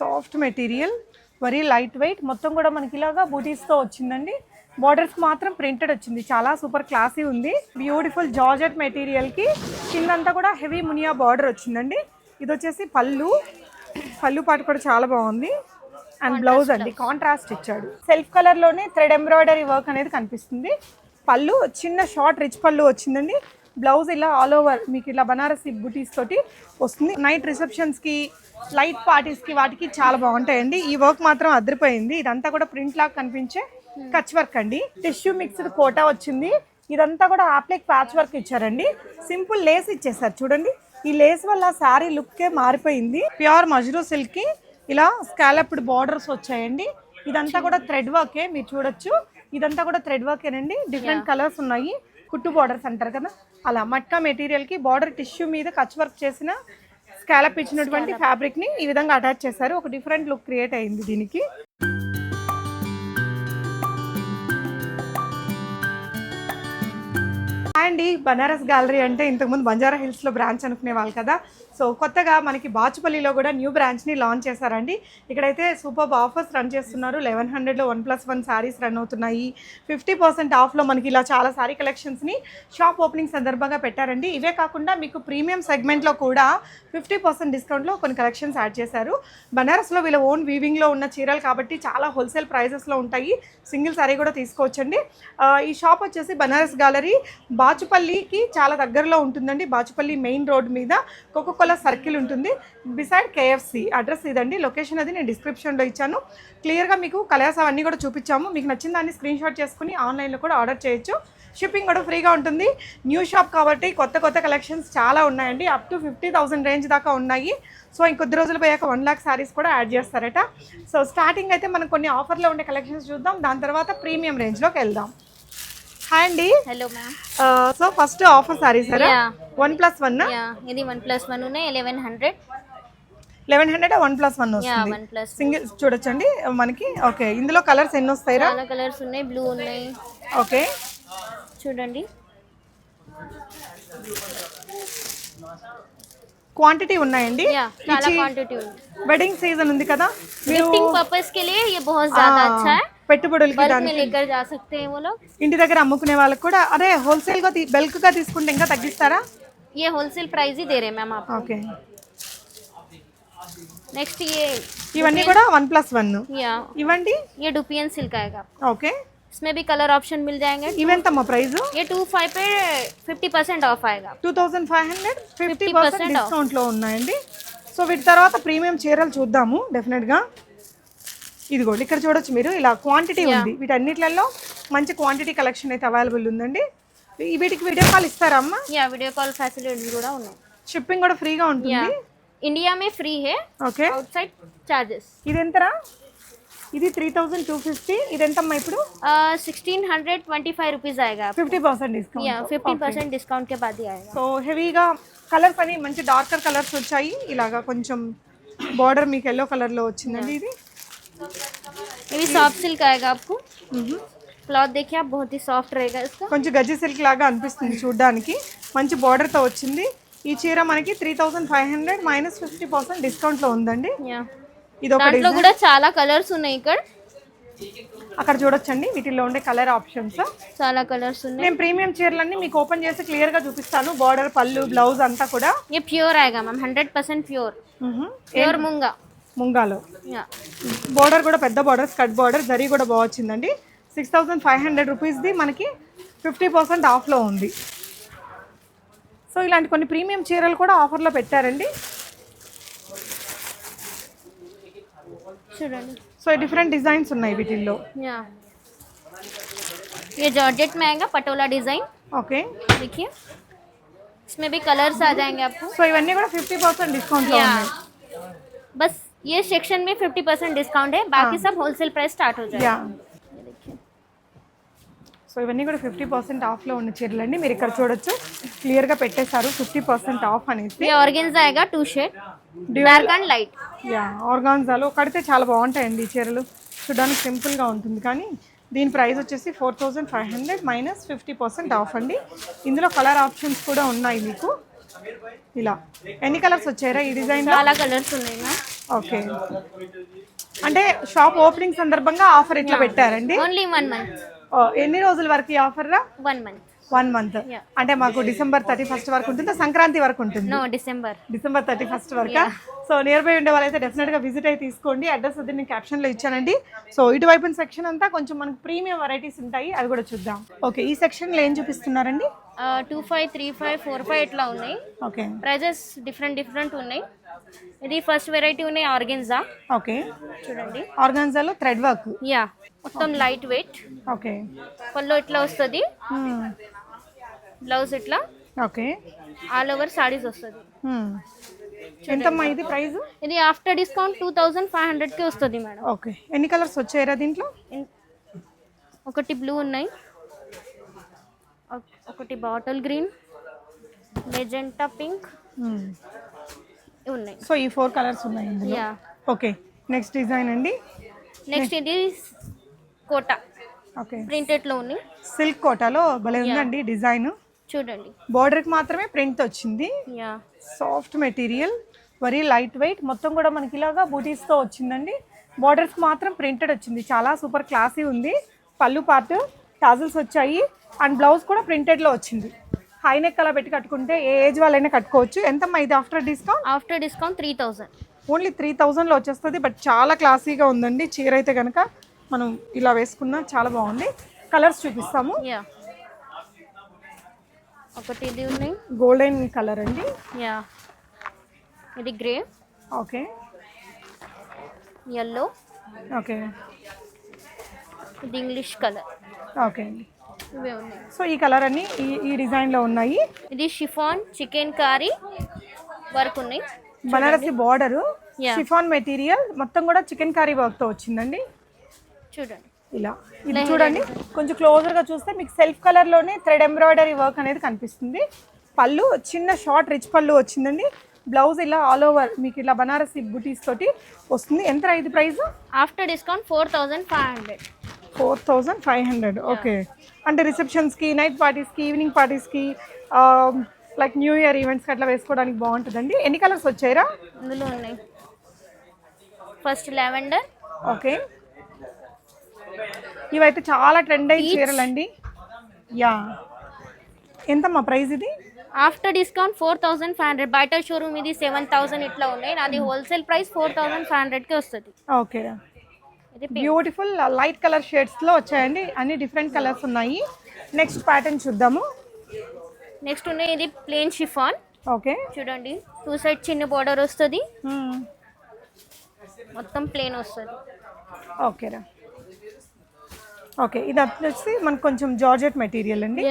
Soft material very light weight. మొత్తం కూడా మనకి ఇలాగా బూటీస్తో వచ్చిందండి. బార్డర్స్ మాత్రం ప్రింటెడ్ వచ్చింది. చాలా సూపర్ క్లాసీ ఉంది. బ్యూటిఫుల్ జార్జెట్ మెటీరియల్కి కిందంతా కూడా హెవీ మునియా బార్డర్ వచ్చిందండి. ఇది వచ్చేసి పళ్ళు. పళ్ళు పాటు కూడా చాలా బాగుంది. అండ్ బ్లౌజ్ అండి. కాంట్రాస్ట్ ఇచ్చాడు. సెల్ఫ్ కలర్లోనే థ్రెడ్ ఎంబ్రాయిడరీ వర్క్ అనేది కనిపిస్తుంది. పళ్ళు చిన్న షార్ట్ రిచ్ పళ్ళు వచ్చిందండి. బ్లౌజ్ ఇలా ఆల్ ఓవర్ మీకు ఇలా బనారసి బుటీస్ తోటి వస్తుంది. నైట్ రిసెప్షన్స్కి లైట్ పార్టీస్కి వాటికి చాలా బాగుంటాయండి. ఈ వర్క్ మాత్రం అదిరిపోయింది. ఇదంతా కూడా ప్రింట్ లాగా కనిపించే కచ్ వర్క్ అండి. టిష్యూ మిక్స్డ్ కోటా వచ్చింది. ఇదంతా కూడా ఆప్లెక్ ప్యాచ్ వర్క్ ఇచ్చారండి. సింపుల్ లేస్ ఇచ్చేసారు చూడండి. ఈ లేస్ వల్ల శారీ లుక్కే మారిపోయింది. ప్యూర్ మజ్రూ సిల్క్కి ఇలా స్కాలప్డ్ బార్డర్స్ వచ్చాయండి. ఇదంతా కూడా థ్రెడ్ వర్కే మీరు చూడొచ్చు. ఇదంతా కూడా థ్రెడ్ వర్కేనండి డిఫరెంట్ కలర్స్ ఉన్నాయి. కుట్టు బార్డర్స్ అంటారు కదా? అలా మట్కా మెటీరియల్కి బార్డర్ టిష్యూ మీద కచ్ వర్క్ చేసిన స్కాలప్ ఇచ్చినటువంటి ఫ్యాబ్రిక్ని ఈ విధంగా అటాచ్ చేశారు. ఒక డిఫరెంట్ లుక్ క్రియేట్ అయింది దీనికి. అండి బనారస్ గ్యాలరీ అంటే ఇంతకుముందు బంజారా హిల్స్లో బ్రాంచ్ అనుకునే వాళ్ళు కదా? సో కొత్తగా మనకి బాచుపల్లిలో కూడా న్యూ బ్రాంచ్ని లాంచ్ చేశారండి. ఇక్కడైతే సూపర్ ఆఫర్స్ రన్ చేస్తున్నారు. లెవెన్ హండ్రెడ్లో one plus one saris run అవుతున్నాయి. ఫిఫ్టీ పర్సెంట్ ఆఫ్లో మనకి ఇలా చాలా శారీ కలెక్షన్స్ని షాప్ ఓపెనింగ్ సందర్భంగా పెట్టారండి. ఇవే కాకుండా మీకు ప్రీమియం సెగ్మెంట్లో కూడా ఫిఫ్టీ పర్సెంట్ డిస్కౌంట్లో కొన్ని కలెక్షన్స్ యాడ్ చేశారు. బనారస్లో వీళ్ళ ఓన్ వీవింగ్లో ఉన్న చీరలు కాబట్టి చాలా హోల్సేల్ ప్రైజెస్లో ఉంటాయి. సింగిల్ శారీ కూడా తీసుకోవచ్చండి. ఈ షాప్ వచ్చేసి బనారస్ గ్యాలరీ. బాచుపల్లికి చాలా దగ్గరలో ఉంటుందండి. బాచుపల్లి మెయిన్ రోడ్ మీద. కోకోకోలా సర్కిల్ ఉంటుంది. బిసైడ్ కేఎఫ్సి అడ్రస్ ఇదండి. లొకేషన్ అది నేను డిస్క్రిప్షన్లో ఇచ్చాను. క్లియర్గా మీకు కలర్స్ అవన్నీ కూడా చూపించాము. మీకు నచ్చిన దాన్ని స్క్రీన్ షాట్ చేసుకుని ఆన్లైన్లో కూడా ఆర్డర్ చేయొచ్చు. షిప్పింగ్ కూడా ఫ్రీగా ఉంటుంది. న్యూ షాప్ కాబట్టి కొత్త కొత్త కలెక్షన్స్ చాలా ఉన్నాయండి. Up to fifty thousand range దాకా ఉన్నాయి. సో ఇంకొద్ది రోజులు పోయాక వన్ లాక్ శారీస్ కూడా యాడ్ చేస్తారట. సో స్టార్టింగ్ అయితే మనం కొన్ని ఆఫర్లో ఉండే కలెక్షన్స్ చూద్దాం. దాని తర్వాత ప్రీమియం రేంజ్లోకి వెళ్దాం. హాయ్ అండి. Hello ma'am so first offer saris సరే. వన్ ప్లస్ వన్ యా ఇది వన్ ప్లస్ వన్ ఉన్నాయి eleven hundred eleven hundred one plus one yeah వస్తుంది వన్ ప్లస్ సింగిల్ చూడొచ్చండి మనకి ఓకే ఇందులో కలర్స్ ఎన్ని వస్తాయిరా చాలా కలర్స్ ఉన్నాయి బ్లూ ఉన్నాయి ఓకే చూడండి క్వాంటిటీ ఉన్నాయండి యా చాలా క్వాంటిటీ ఉంది వెడ్డింగ్ సీజన్ ఉంది కదా మీరు गिफ्टिंग पर्पस के लिए ये बहुत ज्यादा अच्छा है పెట్టుబడులకి बल्क దానికి में लेकर जा सकते हैं वो लोग ఇంటి దగ్గర అమ్ముకునే వాళ్ళకి కూడా అదే హోల్సేల్ గా బల్క్ గా తీసుకుంటే ఇంకా తగ్గిస్తారా ये होलसेल प्राइस ही दे रहे हैं मैम आप ఓకే नेक्स्ट ये ఇవన్నీ కూడా వన్ ప్లస్ వన్ या ఇవ్వండి ये डुपियन सिल्क आएगा ఓకే इसमें भी कलर ऑप्शन मिल जाएंगे ఇవెంతమ్మా ప్రైస్ ये टू फाइव पे फिफ्टी परसेंट ऑफ आएगा two thousand five hundred fifty 50% percent discount లో ఉన్నాయండి సో వీటి తర్వాత ప్రీమియం చీరలు చూద్దాము డెఫినెట్ గా ఇదిగోండి ఇక్కడ చూడొచ్చు మీరు ఇలా క్వాంటిటీ ఉంది వీటన్నిటిలలో మంచి క్వాంటిటీ కలెక్షన్ అయితే అవైలబుల్ ఉందండి ఈ- వీటికి వీడియో కాల్ ఇస్తారా అమ్మా యా వీడియో కాల్ ఫెసిలిటీస్ కూడా ఉన్నాయి. షిప్పింగ్ కూడా ఫ్రీగా ఉంటుంది. ఇండియా మే ఫ్రీ హే. ఓకే. అవుట్ సైడ్ చార్జెస్ ఇది ఎంతరా? ఇది త్రీ థౌజండ్ టూ ఫిఫ్టీ ఇది ఇప్పుడు? Sixteen hundred twenty five rupees ఆయగా fifty percent discount fifty percent discount కే బాధ సో హెవీగా కలర్ పని మంచి డార్కర్ కలర్స్ వచ్చాయి. ఇలాగా కొంచెం బార్డర్ మీకు ఎల్లో కలర్లో వచ్చిందండి ఇది. ఇది సాఫ్ట్ సిల్క్ ఆయగా आएगा आपको क्लॉथ देखिए आप बहुत ही सॉफ्ट रहेगा इसका కొంచెం గజ్జి సిల్క్ లాగా అనిపిస్తుంది చూడడానికి మంచి బార్డర్తో వచ్చింది ఈ చీర మనకి three thousand five hundred minus fifty percent డిస్కౌంట్లో ఉందండి యా ఇది ఒక దాంట్లో కూడా చాలా కలర్స్ ఉన్నాయి ఇక్కడ అక్కడ చూడొచ్చండి వీటిల్లో ఉండే కలర్ ఆప్షన్స్ చాలా కలర్స్ ఉన్నాయి నేను ప్రీమియం చీరలన్నీ మీకు ఓపెన్ చేసి క్లియర్గా చూపిస్తాను బార్డర్ పళ్ళు బ్లౌజ్ అంతా కూడా ये प्योर आएगा मैम हंड्रेड परसेंट प्योर మ్హూ. प्योर मूंगा ముంగాలో या బార్డర్ కూడా పెద్ద బార్డర్ స్కట్ బార్డర్ జరీ కూడా బాగా వచ్చిందండి సిక్స్ థౌజండ్ ఫైవ్ హండ్రెడ్ రూపీస్ది మనకి ఫిఫ్టీ పర్సెంట్ ఆఫ్లో ఉంది సో ఇలాంటి కొన్ని ప్రీమియం చీరలు కూడా ఆఫర్లో పెట్టారండి చూడండి సో డిఫరెంట్ డిజైన్స్ ఉన్నాయి వీటిల్లో या ये जॉर्जेट में आएगा पटोला डिजाइन ఓకే देखिए इसमें भी कलर्स आ जाएंगे आपको సో ఇవన్నీ కూడా ఫిఫ్టీ పర్సెంట్ డిస్కౌంట్లో या ఉన్నాయి बस ये सेक्शन में फिफ्टी परसेंट डिस्काउंट है बाकी सब होलसेल प्राइस स्टार्ट हो जाएगा యా ये देखिए సో ఇవన్నీ కూడా ఫిఫ్టీ పర్సెంట్ ఆఫ్లో ఉన్న చీరలు అండి మీరు ఇక్కడ చూడొచ్చు. క్లియర్గా పెట్టేశారు. ఫిఫ్టీ పర్సెంట్ ఆఫ్ అనేది ఆర్గెన్జాగా టూ అండ్ లైట్ యా ఆర్గాన్జాలో కడితే చాలా బాగుంటాయండి ఈ చీరలు. చూడడానికి సింపుల్గా ఉంటుంది. కానీ దీని ప్రైస్ వచ్చేసి four thousand five hundred minus fifty percent off అండి. ఇందులో కలర్ ఆప్షన్స్ కూడా ఉన్నాయి మీకు. ఇలా. ఎన్ని కలర్స్ వచ్చాయరా ఈ డిజైన్ చాలా కలర్స్ ఉన్నాయి ఓకే అంటే షాప్ ఓపెనింగ్ సందర్భంగా ఆఫర్ ఇట్లా పెట్టారండి? ఓన్లీ వన్ మంత్ ఎన్ని రోజుల వరకు ఈ ఆఫర్ రా? One month one month. అంటే మాకు డిసెంబర్ థర్టీ ఫస్ట్ వరకు ఉంటుంది సంక్రాంతి వరకు ఉంటుంది. No December December thirty first వరకు సో నియర్ బై ఉండే వాళ్ళైతే డెఫినెట్గా విజిట్ అయి తీసుకోండి. అడ్రస్ అది నేను క్యాప్షన్లో ఇచ్చానండి. సో ఇటువైపు సెక్షన్ అంతా కొంచెం మనకు ప్రీమియం వెరైటీస్ ఉంటాయి అది కూడా చూద్దాం. ఓకే ఈ సెక్షన్లో ఏం చూపిస్తున్నారండి? Two five three five four five ఇట్లా ఉన్నాయి. ఓకే ప్రైజెస్ డిఫరెంట్ డిఫరెంట్ ఉన్నాయి. ఇది ఫస్ట్ వెరైటీ ఉన్నాయి ఆర్గెన్జా ఓకే. చూడండి. ఆర్గాన్జాలో థ్రెడ్ వర్క్ యా మొత్తం లైట్ వెయిట్ ఓకే. పళ్ళు ఇట్లా వస్తుంది? బ్లౌజ్ ఇట్లా ఓకే. ఆల్ ఓవర్ సారీస్ వస్తుంది. ఎంతమ్మా ఇది ప్రైస్ ఇది after discount two thousand five హండ్రెడ్కి వస్తుంది మేడం. ఓకే. ఎన్ని కలర్స్ వచ్చాయరా దీంట్లో? ఒకటి బ్లూ ఉన్నాయి. ఒక- ఒకటి బాటిల్ గ్రీన్ మెజెంటా పింక్ ఉన్నాయి. సో ఈ ఫోర్ కలర్స్ ఉన్నాయి ఇందులో? యా ఓకే నెక్స్ట్ డిజైన్ అండి? నెక్స్ట్ ఇది కోటా. ఓకే ప్రింటెడ్లో ఉంది. సిల్క్ కోటాలో భలే ఉందండి డిజైన్. చూడండి. బార్డర్కి మాత్రమే ప్రింట్ వచ్చింది. Yeah soft material very light weight మొత్తం కూడా మనకి ఇలాగా బూటీస్తో వచ్చిందండి. బార్డర్స్ మాత్రం ప్రింటెడ్ వచ్చింది. చాలా సూపర్ క్లాసీ ఉంది. పళ్ళు పార్ట్ టాజిల్స్ వచ్చాయి. అండ్ బ్లౌజ్ కూడా ప్రింటెడ్లో వచ్చింది. హై నెక్ అలా పెట్టి కట్టుకుంటే ఏ ఏజ్ వాళ్ళైనా కట్టుకోవచ్చు. ఎంతమ్మా ఇది? After discount? After discount three thousand only three థౌజండ్లో వచ్చేస్తుంది బట్ చాలా క్లాసీగా ఉందండి. చీర అయితే కనుక మనం ఇలా వేసుకున్నా చాలా బాగుంది. కలర్స్ చూపిస్తాము. యా ఒకటి ఇది ఉన్నాయి గోల్డెన్ కలర్ అండి. యా ఇది గ్రే. ఓకే. Yellow okay. ఇది ఇంగ్లీష్ కలర్. ఓకే ఇవే ఉన్నాయి. సో ఈ కలర్ అన్ని ఈ ఈ డిజైన్లో ఉన్నాయి. ఇది షిఫాన్ చికెన్ కారీ వర్క్ ఉన్నాయి. బనారసి బార్డర్. షిఫాన్ మెటీరియల్ మొత్తం కూడా చికెన్ కర్రీ వర్క్తో వచ్చిందండి. చూడండి. ఇలా. ఇది చూడండి కొంచెం క్లోజర్గా చూస్తే మీకు సెల్ఫ్ కలర్లోనే థ్రెడ్ ఎంబ్రాయిడరీ వర్క్ అనేది కనిపిస్తుంది. పళ్ళు చిన్న షార్ట్ రిచ్ పళ్ళు వచ్చిందండి. బ్లౌజ్ ఇలా ఆల్ ఓవర్ మీకు ఇలా బనారసి బుటీస్ తోటి వస్తుంది. ఎంత ఇది price? After discount four thousand five hundred. Four thousand five hundred. Okay. అంటే రిసెప్షన్స్కి నైట్ పార్టీస్కి ఈవినింగ్ పార్టీస్కి లైక్ న్యూ ఇయర్ ఈవెంట్స్కి అట్లా వేసుకోవడానికి బాగుంటుందండి. ఎన్ని కలర్స్ వచ్చాయిరా? ఇందులో ఉన్నాయి. ఫస్ట్ లావెండర్ ఓకే ఇవైతే చాలా ట్రెండ్ అయ్యి చీరలండి. యా ఎంతమ్మా ప్రైస్ ఇది? After discount four thousand five hundred బయట షోరూమ్ ఇది సెవెన్ థౌసండ్ ఇట్లా ఉన్నాయి. నాది wholesale price four thousand five హండ్రెడ్కి వస్తుంది. ఓకే బ్యూటిఫుల్ లైట్ కలర్ షేడ్స్లో వచ్చాయండి. అన్ని డిఫరెంట్ కలర్స్ ఉన్నాయి. నెక్స్ట్ ప్యాటర్న్ చూద్దాము. నెక్స్ట్ ఉన్నాయి ఇది ప్లేన్ షిఫాన్ ఓకే చూడండి టూ సైడ్ చిన్న బార్డర్ వస్తుంది. మొత్తం ప్లేన్ వస్తుంది. ఓకేరా ఓకే ఇది వచ్చేసి మనకు కొంచెం జార్జెట్ మెటీరియల్ అండి.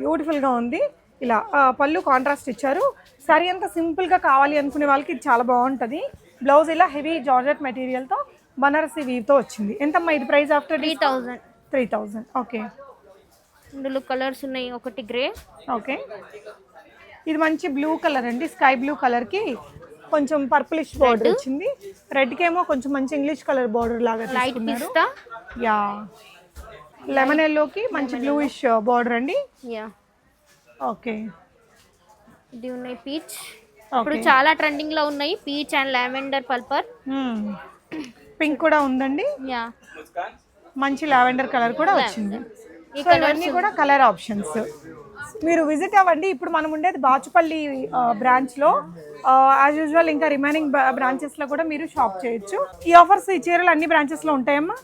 బ్యూటిఫుల్గా ఉంది. ఇలా పళ్ళు కాంట్రాస్ట్ ఇచ్చారు. సరీ అంతా సింపుల్గా కావాలి అనుకునే వాళ్ళకి ఇది చాలా బాగుంటుంది. బ్లౌజ్ ఇలా హెవీ జార్జెట్ మెటీరియల్తో బనారసి వీవ్తో వచ్చింది. ఎంతమ్మా ఇది price after three thousand. Three thousand. Okay. ఇందులో కలర్స్ ఉన్నాయి ఒకటి గ్రే. ఓకే. ఇది మంచి బ్లూ కలర్ అండి. స్కై బ్లూ కలర్కి కొంచెం పర్పులిష్ బార్డర్ వచ్చింది. రెడ్కి ఏమో కొంచెం మంచి ఇంగ్లీష్ కలర్ బార్డర్ లాగా తీసుకున్నారు. యా. లెమన్ ఎల్లోకి మంచి బ్లూయిష్ బార్డర్ అండి. Yeah okay. ఇది ఉన్నాయి పీచ్ ఇప్పుడు చాలా ట్రెండింగ్లో ఉన్నాయి peach and lavender purple pink. కూడా ఉందండి. యా మంచి లావెండర్ కలర్ కూడా వచ్చింది. సో ఇవన్నీ కూడా కలర్ ఆప్షన్స్. మీరు విజిట్ అవ్వండి. ఇప్పుడు మనం ఉండేది బాచుపల్లి బ్రాంచ్లో యాజ్ యూజువల్ ఇంకా రిమైనింగ్ బ్రాంచెస్లో కూడా మీరు షాప్ చేయొచ్చు. ఈ ఆఫర్స్ ఈ చీరలు అన్ని బ్రాంచెస్లో ఉంటాయమ్మా?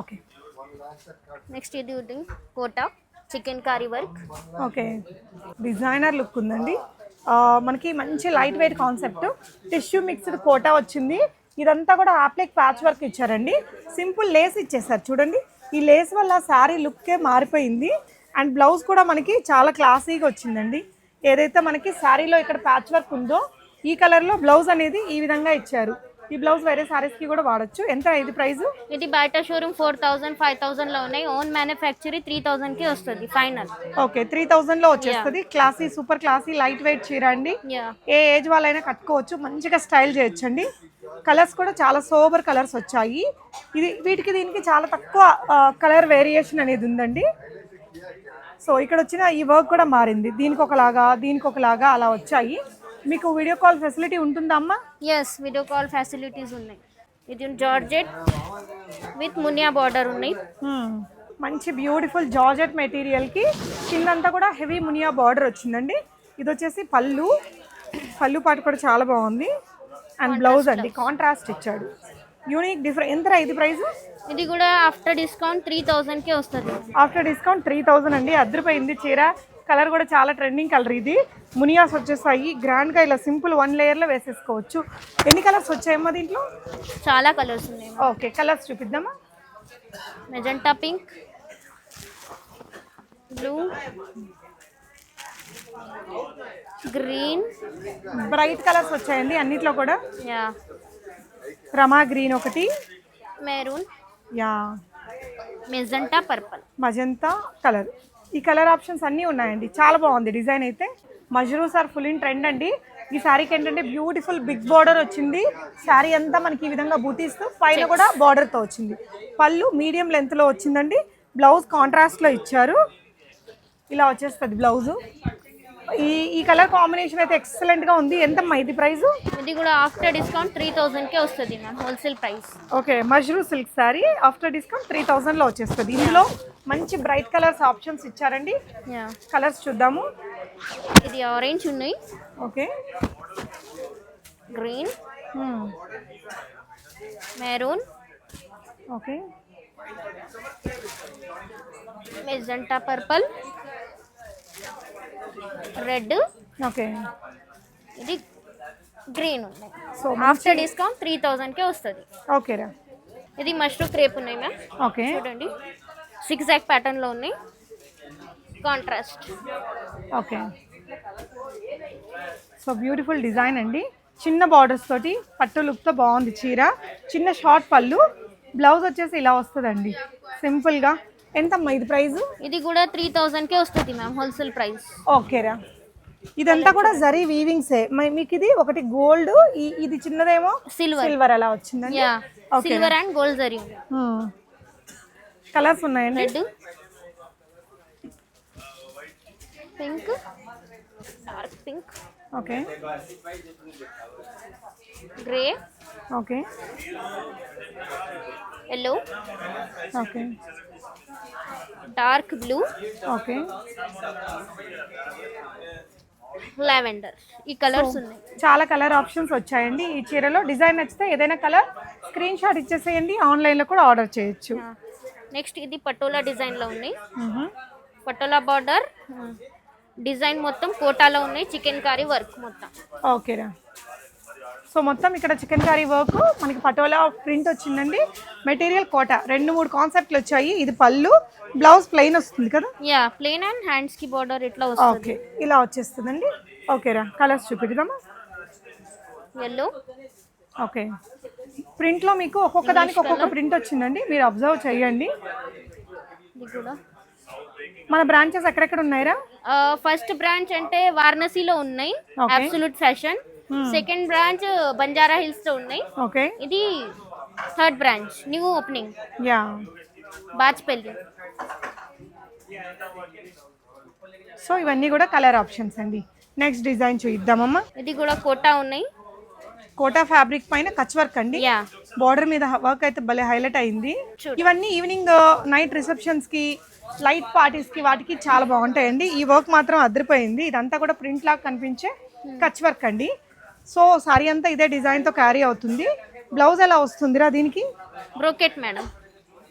ఓకే నెక్స్ట్ ఇది Kota chikankari work. Okay designer look ఉందండి. మనకి మంచి light weight concept tissue mixed Kota వచ్చింది. ఇదంతా కూడా ఆప్లెక్ ప్యాచ్ వర్క్ ఇచ్చారండి. సింపుల్ లేస్ ఇచ్చేసారు చూడండి. ఈ లేస్ వల్ల శారీ లుక్కే మారిపోయింది. అండ్ బ్లౌజ్ కూడా మనకి చాలా క్లాసీగా వచ్చిందండి. ఏదైతే మనకి శారీలో ఇక్కడ ప్యాచ్ వర్క్ ఉందో ఈ కలర్లో బ్లౌజ్ అనేది ఈ విధంగా ఇచ్చారు. ఈ బ్లౌజ్ వేరే శారీస్కి కూడా వాడచ్చు. ఎంత ఇది ప్రైస్ ఇది బయట షోరూమ్ ఫోర్ థౌసండ్ ఫైవ్ థౌసండ్లో ఉన్నాయి. ఓన్ మ్యానుఫ్యాక్చరీ త్రీ థౌసండ్కి వస్తుంది ఫైనల్ ఓకే త్రీ థౌజండ్లో వచ్చేస్తుంది. Classy super classy light weight చీర అండి. ఏ ఏజ్ వాళ్ళైనా కట్టుకోవచ్చు. మంచిగా స్టైల్ చేయొచ్చండి. కలర్స్ కూడా చాలా సోబర్ కలర్స్ వచ్చాయి. ఇది వీటికి దీనికి చాలా తక్కువ కలర్ వేరియేషన్ అనేది ఉందండి. సో ఇక్కడ వచ్చిన ఈ వర్క్ కూడా మారింది. దీనికి ఒకలాగా దీనికి ఒకలాగా అలా వచ్చాయి. మీకు వీడియో కాల్ ఫెసిలిటీ ఉంటుందా అమ్మా? ఎస్ వీడియో కాల్ ఫెసిలిటీస్ ఉన్నాయి. ఇది జార్జెట్ విత్ మునియా బార్డర్ ఉన్నాయి. Hmm. మంచి బ్యూటిఫుల్ జార్జెట్ మెటీరియల్కి కిందంతా కూడా హెవీ మునియా బార్డర్ వచ్చిందండి. ఇది వచ్చేసి పళ్ళు. పళ్ళు పాటు కూడా చాలా బాగుంది. అండ్ బ్లౌజ్ అండి. కాంట్రాస్ట్ ఇచ్చాడు. యూనిక్ డిఫరెంట్ ఎంత ఇది ప్రైస్ ఇది కూడా ఆఫ్టర్ డిస్కౌంట్ త్రీ థౌజండ్కే వస్తుంది. ఆఫ్టర్ డిస్కౌంట్ త్రీ థౌజండ్ అండి. అద్దరిపోయింది చీర. కలర్ కూడా చాలా ట్రెండింగ్ కలర్ ఇది. మునియాస్ వచ్చేసాయి. గ్రాండ్గా ఇలా సింపుల్ వన్ లేయర్లో వేసేసుకోవచ్చు. ఎన్ని కలర్స్ వచ్చాయమ్మా దీంట్లో? చాలా కలర్స్ ఉన్నాయి okay colours చూపిద్దామా? Magenta pink blue green. Bright colours వచ్చాయండి అన్నిట్లో కూడా? యా. రమా గ్రీన్ ఒకటి. Maroon. Yeah. Magenta purple. Magenta colour. ఈ కలర్ ఆప్షన్స్ అన్నీ ఉన్నాయండి. చాలా బాగుంది డిజైన్ అయితే. Mashru sir full in trend అండి. ఈ శారీకి ఏంటంటే బ్యూటిఫుల్ బిగ్ బార్డర్ వచ్చింది. శారీ అంతా మనకి ఈ విధంగా బూటీస్తూ పైన కూడా బార్డర్తో వచ్చింది. పళ్ళు మీడియం లెంత్లో వచ్చిందండి. బ్లౌజ్ కాంట్రాస్ట్లో ఇచ్చారు. ఇలా వచ్చేస్తుంది బ్లౌజు ఈ ఈ కలర్ కాంబినేషన్ అయితే ఎక్సలెంట్గా ఉంది. ఎంతమ్మా ఇది ప్రైస్ ఇది కూడా ఆఫ్టర్ డిస్కౌంట్ త్రీ థౌజండ్కే వస్తుంది ma'am wholesale price okay mashru silk sari after discount three థౌజండ్లో వచ్చేస్తుంది. ఇందులో మంచి బ్రైట్ కలర్స్ ఆప్షన్స్ ఇచ్చారండి. కలర్స్ చూద్దాము. ఇది ఆరెంజ్ ఉన్నాయి. Okay. Green. Maroon. Okay. Magenta purple. Red. Okay. ఇది గ్రీన్ ఉన్నాయి సో ఆఫ్టర్ డిస్కౌంట్ త్రీ థౌజండ్కే వస్తుంది. ఓకేరా ఇది మష్రూమ్ క్రేప్ ఉన్నాయి మ్యామ్. ఓకే. చూడండి. సిక్స్ జాక్ ప్యాటర్న్లో ఉన్నాయి contrast okay so beautiful design అండి. చిన్న బార్డర్స్ తోటి పట్టు లుక్తో బాగుంది చీర. చిన్న షార్ట్ పళ్ళు. బ్లౌజ్ వచ్చేసి ఇలా వస్తుందండి. సింపుల్గా ఎంతమ్మా ఇది ప్రైస్ ఇది కూడా త్రీ థౌజండ్కే వస్తుంది మ్యామ్ హోల్సేల్ ప్రైస్ ఓకేరా ఇదంతా కూడా జరీ వీవింగ్సే మీకు ఇది ఒకటి గోల్డ్ ఇది చిన్నదేమో? సిల్వర్ సిల్వర్ అలా వచ్చిందండి. Silver and gold zari colours ఉన్నాయండి red pink dark pink okay. Grey okay. Yellow okay. Dark blue okay. Lavender ఈ కలర్స్ ఉన్నాయి. చాలా కలర్ ఆప్షన్స్ వచ్చాయండి. ఈ చీరలో డిజైన్ నచ్చితే ఏదైనా కలర్ స్క్రీన్ షాట్ ఇచ్చేసేయండి. ఆన్లైన్లో కూడా ఆర్డర్ చేయొచ్చు. నెక్స్ట్ ఇది పటోలా డిజైన్లో ఉన్నాయి మ్మ్. పటోలా బార్డర్. డిజైన్ మొత్తం కోటాలో ఉన్నాయి చికెన్ కర్రీ వర్క్ మొత్తం. ఓకేరా సో మొత్తం ఇక్కడ చికెన్ కర్రీ వర్క్. మనకి పటోలా ప్రింట్ వచ్చిందండి. మెటీరియల్ కోట. రెండు మూడు కాన్సెప్ట్లు వచ్చాయి. ఇది పళ్ళు బ్లౌజ్ ప్లెయిన్ వస్తుంది కదా? యా ప్లేన్ అండ్ హ్యాండ్స్కి బార్డర్ ఇట్లా వస్తుంది. ఓకే ఇలా వచ్చేస్తుందండి. ఓకేరా కలర్స్ చూపిద్దామా ఎల్లో ఓకే. ప్రింట్లో మీకు ఒక్కొక్క దానికి ఒక్కొక్క ప్రింట్ వచ్చిందండి. మీరు అబ్జర్వ్ చేయండి. మన బ్రాంచెస్ ఎక్కడెక్కడ ఉన్నాయిరా? ఫస్ట్ బ్రాంచ్ అంటే వారణాసిలో ఉన్నాయి. Absolute fashion second branch Banjara హిల్స్లో ఉన్నాయి. ఓకే. ఇది third branch new opening. Yeah. Bachupally so ఇవన్నీ కూడా కలర్ ఆప్షన్స్ అండి. నెక్స్ట్ డిజైన్ చూద్దామమ్మా ఇది కూడా కోటా ఉన్నాయి. కోటా ఫ్యాబ్రిక్ పైన కచ్ వర్క్ అండి. బార్డర్ మీద వర్క్ అయితే భలే హైలైట్ అయింది. ఇవన్నీ ఈవినింగ్ నైట్ రిసెప్షన్స్కి లైట్ పార్టీస్కి వాటికి చాలా బాగుంటాయండి. ఈ వర్క్ మాత్రం అదిరిపోయింది. ఇదంతా కూడా ప్రింట్ లాగా కనిపించే కచ్ వర్క్ అండి. సో సారీ అంతా ఇదే డిజైన్తో క్యారీ అవుతుంది. బ్లౌజ్ ఎలా వస్తుందిరా దీనికి? బ్రోకెట్ మేడం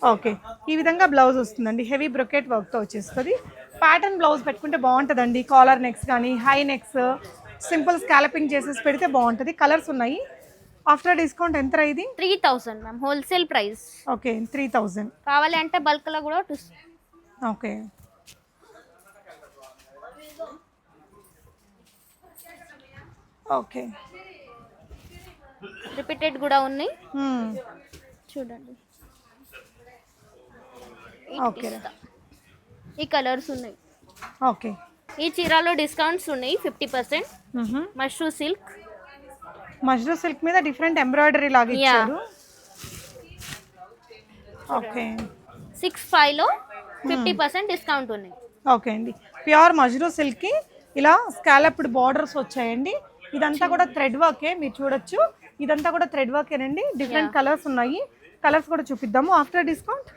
ఓకే ఈ విధంగా బ్లౌజ్ వస్తుందండి. హెవీ బ్రొకెట్ వర్క్తో వచ్చేస్తుంది. ప్యాటర్న్ బ్లౌజ్ పెట్టుకుంటే బాగుంటుందండి. కాలర్ నెక్స్ కానీ హై నెక్స్ సింపుల్ స్కాలపింగ్ చేసేసి పెడితే బాగుంటుంది. కలర్స్ ఉన్నాయి. ఆఫ్టర్ డిస్కౌంట్ ఎంత ఇది? Three thousand ma'am. Wholesale price. Okay three thousand కావాలి అంటే బల్క్లో కూడా టూ ఓకే. ఓకే. రిపీటెడ్ కూడా ఉన్నాయి. చూడండి. ఓకేరా ఈ కలర్స్ ఉన్నాయి. ఓకే. ఈ చీరలో డిస్కౌంట్స్ ఉన్నాయి fifty percent. Mashru silk mashru silk మీద డిఫరెంట్ ఎంబ్రాయిడరీ లాగా. ఇచ్చారు. ఓకే సిక్స్ ఫైవ్లో ఫిఫ్టీ పర్సెంట్ డిస్కౌంట్ ఉన్నాయి. ఓకే అండి. ప్యూర్ మజ్రూ సిల్క్కి ఇలా స్కాలప్డ్ బార్డర్స్ వచ్చాయండి. ఇదంతా కూడా థ్రెడ్ వర్కే మీరు చూడొచ్చు. ఇదంతా కూడా థ్రెడ్ వర్కేనండి డిఫరెంట్ కలర్స్ ఉన్నాయి. కలర్స్ కూడా చూపిద్దాము. ఆఫ్టర్ డిస్కౌంట్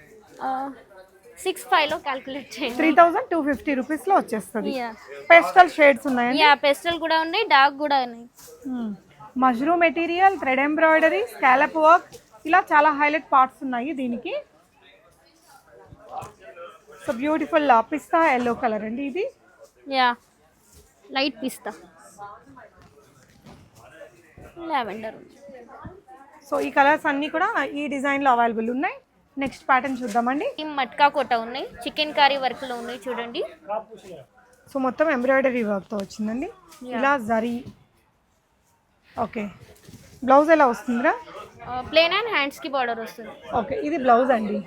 సిక్స్ ఫైవ్లో క్యాల్కులేట్ చేయండి. త్రీ థౌజండ్ టూ ఫిఫ్టీ రూపీస్లో వచ్చేస్తుంది. యా పేస్టల్ షేడ్స్ ఉన్నాయండి? యా పెస్టల్ కూడా ఉన్నాయి డార్క్ కూడా ఉన్నాయి. Mushroom material thread embroidery scallop work ఇలా చాలా హైలైట్ పార్ట్స్ ఉన్నాయి దీనికి. So beautiful pista yellow colour అండి ఇది. Yeah light pista. Lavender so ఈ కలర్స్ అన్నీ కూడా ఈ డిజైన్లో అవైలబుల్ ఉన్నాయి. నెక్స్ట్ ప్యాటర్న్ చూద్దామండి. ఈ మట్కా కోట ఉన్నాయి. చికెన్ కర్రీ వర్క్లో ఉన్నాయి చూడండి. సో మొత్తం ఎంబ్రాయిడరీ వర్క్తో వచ్చిందండి. ఇలా జరీ. ఓకే బ్లౌజ్ ఎలా వస్తుందిరా? ప్లేన్ అండ్ హ్యాండ్స్కి బార్డర్ వస్తుంది. ఓకే ఇది బ్లౌజ్ అండి.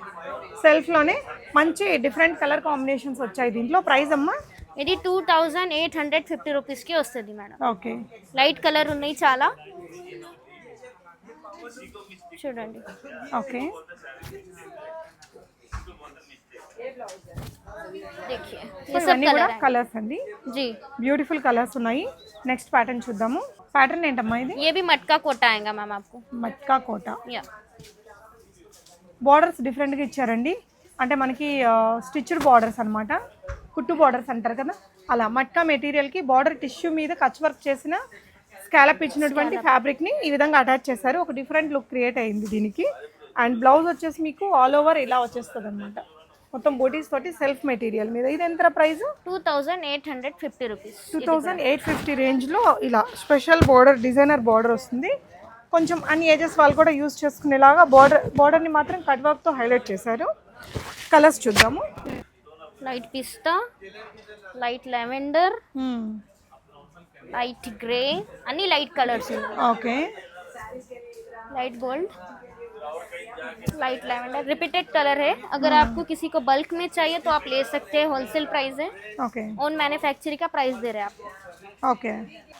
సెల్ఫ్లోనే మంచి డిఫరెంట్ కలర్ కాంబినేషన్స్ వచ్చాయి దీంట్లో. ప్రైస్ అమ్మా? ఇది two thousand eight hundred fifty రూపీస్కి వస్తుంది మేడం. ఓకే లైట్ కలర్ ఉన్నాయి చాలా. చూడండి ఓకే देखिए సో ये सब ఇవన్నీ కూడా कलर है కలర్స్ అండి जी బ్యూటిఫుల్ కలర్స్ ఉన్నాయి నెక్స్ట్ ప్యాటర్న్ చూద్దాము ప్యాటర్న్ ఏంటమ్మా ఇది ये भी मटका कोटा आएगा मैम आपको మట్కా కోట या బార్డర్స్ డిఫరెంట్గా ఇచ్చారండి అంటే మనకి స్టిచ్డ్ బార్డర్స్ అన్నమాట కుట్టు బార్డర్స్ అంటారు కదా అలా మట్కా మెటీరియల్కి బార్డర్ టిష్యూ మీద కచ్ వర్క్ చేసిన స్కాలప్ ఇచ్చినటువంటి ఫ్యాబ్రిక్ని ఈ విధంగా అటాచ్ చేశారు. ఒక డిఫరెంట్ లుక్ క్రియేట్ అయింది దీనికి. అండ్ బ్లౌజ్ వచ్చేసి మీకు ఆల్ ఓవర్ ఇలా వచ్చేస్తుంది అనమాట మొత్తం బోటీస్ తోటి సెల్ఫ్ మెటీరియల్ మీద. ఇది ఎంత price two thousand eight hundred fifty rupees. Two thousand eight fifty రేంజ్లో ఇలా స్పెషల్ బార్డర్ డిజైనర్ బార్డర్ వస్తుంది. కొంచెం అన్ని ఏజెస్ వాళ్ళు కూడా యూజ్ చేసుకునేలాగా బార్డర్ బార్డర్ని మాత్రం కట్ వర్క్తో హైలైట్ చేశారు. కలర్స్ చూద్దాము. Light pista light lavender. Hmm. Light grey अन्नी लाइट कलर्स हैं okay light gold light lavender repeated colour है अगर आपको किसी को बल्क में चाहिए तो आप ले सकते हैं होलसेल प्राइस है ఓకే ओन मैन्युफैक्चरिंग का प्राइस दे रहे हैं आपको ఓకే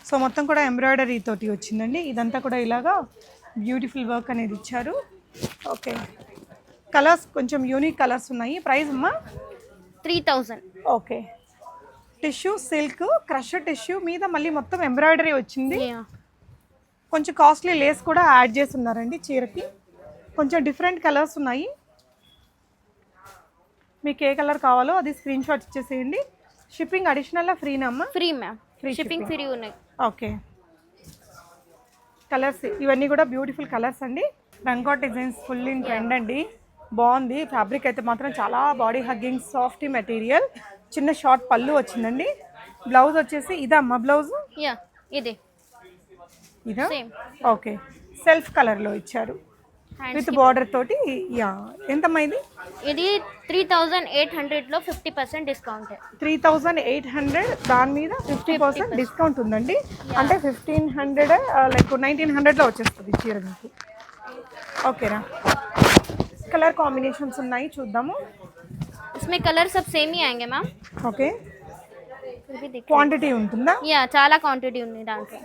సో మొత్తం కూడా ఎంబ్రాయిడరీ తోటి వచ్చిందండి ఇదంతా కూడా ఇలాగా బ్యూటిఫుల్ వర్క్ అనేది ఇచ్చారు ఓకే కలర్స్ కొంచెం యూనిక్ కలర్స్ ఉన్నాయి ప్రైస్ అమ్మా three thousand okay tissue silk crush tissue మీద మళ్ళీ మొత్తం ఎంబ్రాయిడరీ వచ్చింది. కొంచెం కాస్ట్లీ లేస్ కూడా యాడ్ చేసి ఉన్నారండి చీరకి. కొంచెం డిఫరెంట్ కలర్స్ ఉన్నాయి. మీకు ఏ కలర్ కావాలో అది స్క్రీన్ షాట్ ఇచ్చేసేయండి. షిప్పింగ్ అడిషనల్గా ఫ్రీనా అమ్మా? Free ma'am free shipping free ఉన్నాయి. ఓకే. కలర్స్ ఇవన్నీ కూడా బ్యూటిఫుల్ కలర్స్ అండి. రంగా డిజైన్స్ ఫుల్ ఇన్ ట్రెండ్ అండి. బాగుంది. ఫ్యాబ్రిక్ అయితే మాత్రం చాలా బాడీ హగ్గింగ్ సాఫ్ట్ మెటీరియల్ చిన్న షార్ట్ పళ్ళు వచ్చిందండి. బ్లౌజ్ వచ్చేసి ఇదమ్మా బ్లౌజ్? యా ఇదే. ఇదా? ఓకే. సెల్ఫ్ కలర్లో ఇచ్చారు. విత్ బార్డర్ తోటి యా. ఎంతమ్మా ఇది? ఇది త్రీ థౌజండ్ ఎయిట్ హండ్రెడ్లో fifty percent discount. Three thousand eight hundred దాని మీద ఫిఫ్టీ పర్సెంట్ డిస్కౌంట్ ఉందండి అంటే ఫిఫ్టీన్ హండ్రెడ్ లైక్ నైన్టీన్ హండ్రెడ్లో వచ్చేస్తుంది చీర మీకు. ఓకేనా? కలర్ కాంబినేషన్స్ ఉన్నాయి చూద్దాము. इसमें कलर सब सेम ही आएंगे मैम ఓకే फिर भी देखिए క్వాంటిటీ ఉంటుందా యా చాలా క్వాంటిటీ ఉంది దాంట్లో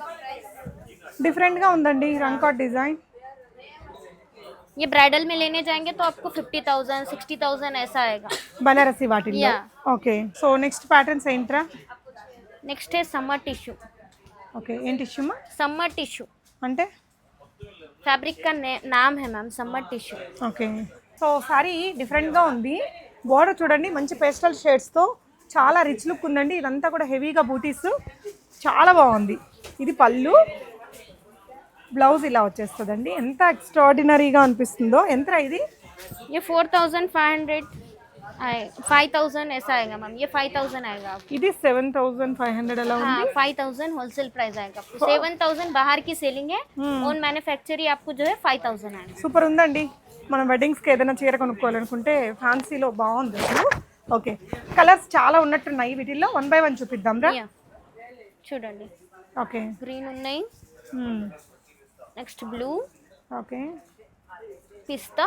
డిఫరెంట్గా ఉందండి రంకాట్ డిజైన్ ये ब्राइडल में लेने जाएंगे तो आपको फिफ्टी थाउजेंड सिक्सटी थाउजेंड ऐसा आएगा బనారసి వాటిల్లో Yeah. Okay so next patterns ఏంట్రా नेक्स्ट है समर टिश्यू ఓకే ఏంటి ఇష్యూమా समर टिश्यू అంటే फैब्रिक का ने- नाम है ma'am summer tissue okay so sorry డిఫరెంట్గా ఉంది బార్డర్ చూడండి మంచి పేస్టల్ షేడ్స్తో చాలా రిచ్ లుక్ ఉందండి ఇదంతా కూడా హెవీగా బూటీస్ చాలా బాగుంది ఇది పళ్ళు బ్లౌజ్ ఇలా వచ్చేస్తుందండి ఎంత ఎక్స్ట్రాడినరీగా అనిపిస్తుందో ఎంత ఇది ये फोर थाउजेंड फाइव हंड्रेड आए फाइव थाउजेंड ऐसा आएगा मैम ये फाइव थाउजेंड आएगा आपको ఇది సెవెన్ థౌజండ్ ఫైవ్ హండ్రెడ్ అలా ఉంది हाँ फाइव थाउजेंड होलसेल प्राइस आएगा आपको सेवन थाउजेंड बाहर की सेलिंग है ओन मैन्युफैक्चरिंग आपको जो है फाइव थाउजेंड आएगा సూపర్ ఉందండి మనం వెడ్డింగ్స్కి ఏదైనా చీర కొనుక్కోవాలనుకుంటే ఫ్యాన్సీలో బాగుంది అసలు ఓకే కలర్స్ చాలా ఉన్నట్టున్నాయి వీటిల్లో వన్ బై వన్ చూపిద్దాం రా Yeah. చూడండి ఓకే గ్రీన్ ఉన్నాయి next blue okay pista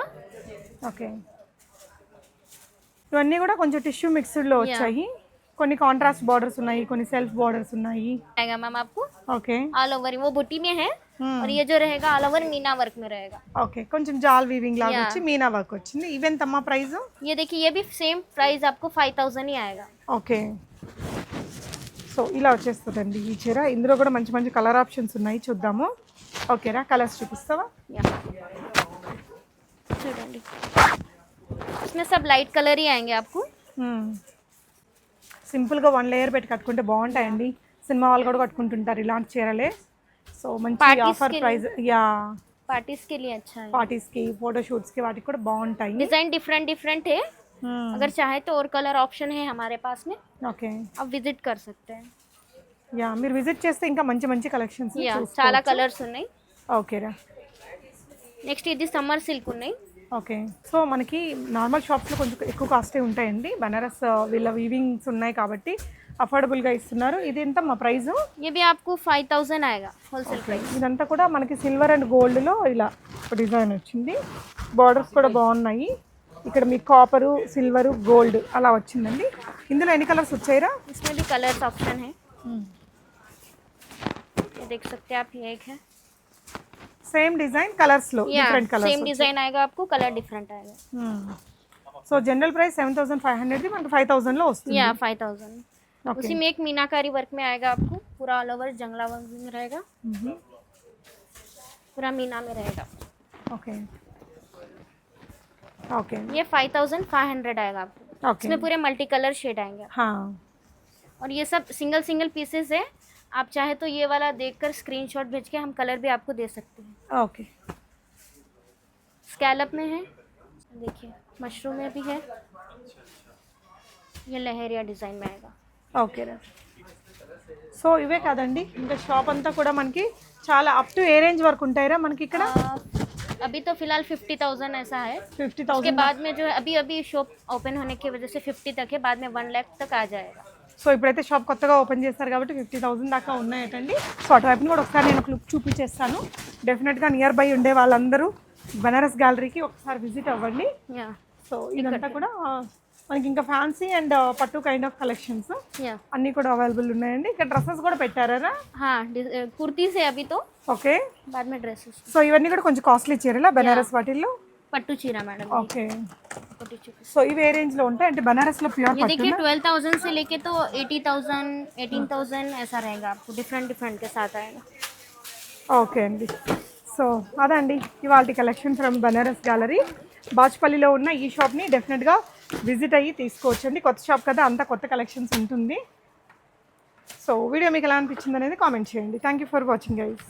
okay ఇవన్నీ కూడా కొంచెం టిష్యూ మిక్స్డ్లో వచ్చాయి కొన్ని కాంట్రాస్ట్ బార్డర్స్ ఉన్నాయి కొన్ని సెల్ఫ్ బార్డర్స్ ఉన్నాయి आएगा मैम आपको ఓకే ऑल ओवर वो बुटी में है और ये जो रहेगा ऑल ओवर मीना वर्क में रहेगा ఓకే కొంచెం జాల్ వీవింగ్ లాగా Yeah. వచ్చి మీనా వర్క్ వచ్చింది ఇవెంతమ్మా ప్రైస్ ये देखिए ये भी सेम प्राइस आपको फाइव थाउजेंड ही आएगा ఓకే సో సో ఇలా వచ్చేస్తుందండి ఈ చీర ఇందులో కూడా మంచి మంచి కలర్ ఆప్షన్స్ ఉన్నాయి చూద్దాము ఓకేరా కలర్స్ చూపిస్తావా या చూడండి इसमें सब लाइट कलर ही आएंगे आपको సింపుల్గా వన్ లేయర్ పెట్టి కట్టుకుంటే బాగుంటాయండి సినిమా వాళ్ళు కూడా కట్టుకుంటుంటారు ఇలాంటి చీరలే సో మంచి Parties ఆఫర్ కి- ప్రైస్ యా पार्टीज के लिए अच्छा है పార్టీస్కి ఫోటోషూట్స్కి వాటికి కూడా బాగుంటాయి डिजाइन डिफरेंट डिफरेंट है अगर चाहे तो और कलर ऑप्शन है हमारे पास में ఓకే आप विजिट कर सकते हैं యా మీరు విజిట్ చేస్తే ఇంకా మంచి మంచి కలెక్షన్స్ యా చాలా కలర్స్ ఉన్నాయి ఓకేరా నెక్స్ట్ ఇది సమ్మర్ సిల్క్ ఉన్నాయి ఓకే సో మనకి నార్మల్ షాప్స్లో కొంచెం ఎక్కువ కాస్టే ఉంటాయండి బనారస్ ఆ, వీళ్ళ వీవింగ్స్ ఉన్నాయి కాబట్టి అఫోర్డబుల్గా ఇస్తున్నారు ఇది ఎంత మా ప్రైస్ ये भी आपको फाइव थाउजेंड आएगा होलसेल प्राइस ఇదంతా కూడా మనకి సిల్వర్ అండ్ గోల్డ్లో ఇలా ఒక డిజైన్ వచ్చింది బార్డర్స్ కూడా బాగున్నాయి ఇక్కడ మీకు కాపరు సిల్వరు గోల్డ్ అలా వచ్చిందండి ఇందులో ఎన్ని కలర్స్ వచ్చాయిరా इसमें भी कलर्स ऑप्शन है ये देख सकते हैं आप ये एक है సేమ్ డిజైన్ కలర్స్లో या డిఫరెంట్ सेम కలర్స్ डिजाइन आएगा आपको कलर डिफरेंट आएगा so general price seven thousand five హండ్రెడ్ది మనకి ఫైవ్ థౌసండ్లో వస్తుంది या फाइव थाउजेंड ఓకే उसी में एक मीनाकारी वर्क में आएगा आपको पूरा ऑल ओवर जंगला वर्क में रहेगा पूरा मीना में रहेगा ఓకే ఓకే ये फाइव थाउजेंड फाइव हंड्रेड आएगा आपको ఓకే इसमें पूरे मल्टी कलर शेड आएंगे और ये सब सिंगल सिंगल पीसेस है आप चाहे तो ये वाला देखकर स्क्रीनशॉट भेज के हम कलर भी आपको दे सकते हैं ఓకే स्कैलप में है देखिए मशरूम में भी है ये लहरिया डिज़ाइन में आएगा ఓకే రా సో ఇవే కాదండి ఇంకా షాప్ అంతా కూడా మనకి చాలా అప్ టు ఏ రేంజ్ వరకు ఉంటాయిరా మనకి ఇక్కడ आ, अभी तो फिलहाल फिफ्टी थाउजेंड ऐसा है ఫిఫ్టీ उसके థౌసండ్ बाद में जो है अभी अभी शॉप ओपन होने की वजह से फिफ्टी तक है बाद में वन लाख तक आ जाएगा సో ఇప్పుడైతే షాప్ కొత్తగా ఓపెన్ చేస్తారు కాబట్టి ఫిఫ్టీ థౌసండ్ దాకా ఉన్నాయటండి. సో అటువైపుని కూడా ఒకసారి నేను లుక్ చూపించేస్తాను. డెఫినెట్గా నియర్ బై ఉండే వాళ్ళందరూ బనారస్ గ్యాలరీకి ఒకసారి విజిట్ అవ్వండి. సో ఇదంతా కూడా మనకి ఇంకా ఫ్యాన్సీ అండ్ పట్టు కైండ్ ఆఫ్ కలెక్షన్స్ అన్ని కూడా అవైలబుల్ ఉన్నాయండి. ఇక్కడ డ్రెస్సెస్ కూడా పెట్టారా కుర్తీస్ అవితో. ఓకే డ్రెస్సెస్ సో ఇవన్నీ కూడా కొంచెం కాస్ట్లీ ఇచ్చారు బెనారస్ వాటిల్లో? पट्टू चीरा मैडम ఓకే पट्टू चीरा సో ఇవి ఏ రేంజ్ లో ఉంటాయి అంటే బనారస్ లో ప్యూర్ ये పట్టు देखिए ट्वेल्व थाउजेंड से लेके तो एटी थाउजेंड एटीन थाउजेंड ऐसा रहेगा आपको डिफरेंट डिफरेंट के साथ आएगा ఓకే అండి సో అదండి ఇవాళ కలెక్షన్ ఫ్రమ్ బనారస్ గ్యాలరీ బాచ్పల్లిలో ఉన్న ఈ షాప్ని డెఫినెట్గా విజిట్ అయ్యి తీసుకోవచ్చండి కొత్త షాప్ కదా అంతా కొత్త కలెక్షన్స్ ఉంటుంది సో వీడియో మీకు ఎలా అనిపించింది అనేది కామెంట్ చేయండి thank you for watching guys